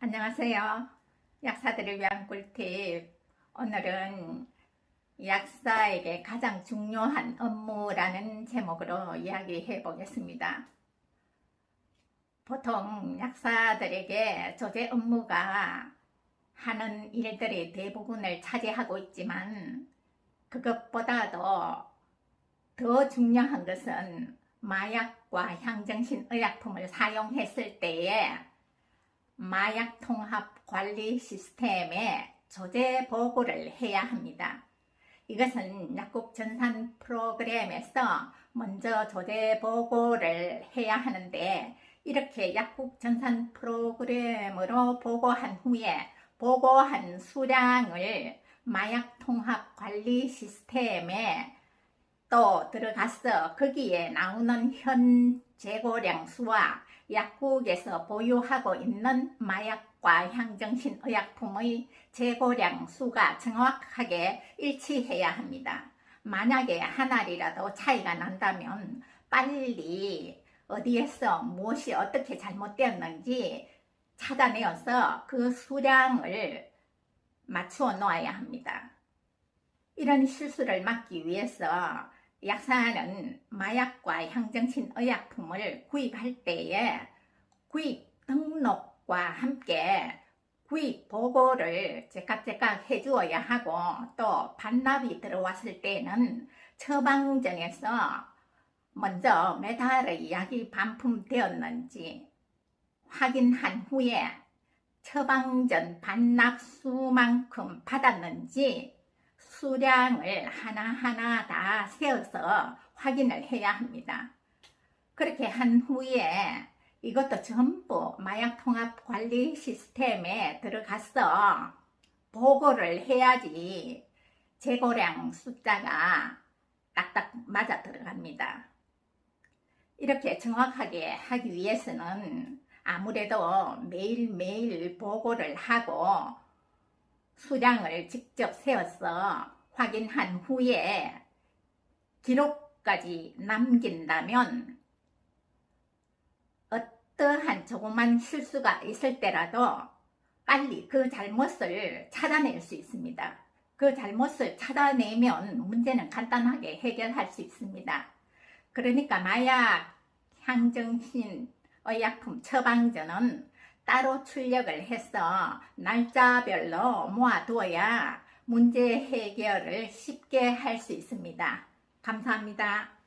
안녕하세요. 약사들을 위한 꿀팁. 오늘은 약사에게 가장 중요한 업무라는 제목으로 이야기해 보겠습니다. 보통 약사들에게 조제 업무가 하는 일들이 대부분을 차지하고 있지만 그것보다도 더 중요한 것은 마약과 향정신 의약품을 사용했을 때에 마약 통합 관리 시스템에 조제 보고를 해야 합니다. 이것은 약국 전산 프로그램에서 먼저 조제 보고를 해야 하는데 이렇게 약국 전산 프로그램으로 보고한 후에 보고한 수량을 마약 통합 관리 시스템에 또 들어가서 거기에 나오는 현 재고량 수와 약국에서 보유하고 있는 마약과 향정신 의약품의 재고량 수가 정확하게 일치해야 합니다. 만약에 하나리라도 차이가 난다면 빨리 어디에서 무엇이 어떻게 잘못되었는지 찾아내어서 그 수량을 맞추어 놓아야 합니다. 이런 실수를 막기 위해서 약사는 마약과 향정신 의약품을 구입할 때에 구입 등록과 함께 구입 보고를 제깍제깍 해주어야 하고 또 반납이 들어왔을 때는 처방전에서 먼저 메달의 약이 반품되었는지 확인한 후에 처방전 반납 수만큼 받았는지 수량을 하나하나 다 세어서 확인을 해야 합니다. 그렇게 한 후에 이것도 전부 마약 통합 관리 시스템에 들어가서 보고를 해야지 재고량 숫자가 딱딱 맞아 들어갑니다. 이렇게 정확하게 하기 위해서는 아무래도 매일매일 보고를 하고 수량을 직접 세워서 확인한 후에 기록까지 남긴다면 어떠한 조그만 실수가 있을 때라도 빨리 그 잘못을 찾아낼 수 있습니다. 그 잘못을 찾아내면 문제는 간단하게 해결할 수 있습니다. 그러니까 마약, 향정신, 의약품 처방전은 따로 출력을 해서 날짜별로 모아두어야 문제 해결을 쉽게 할 수 있습니다. 감사합니다.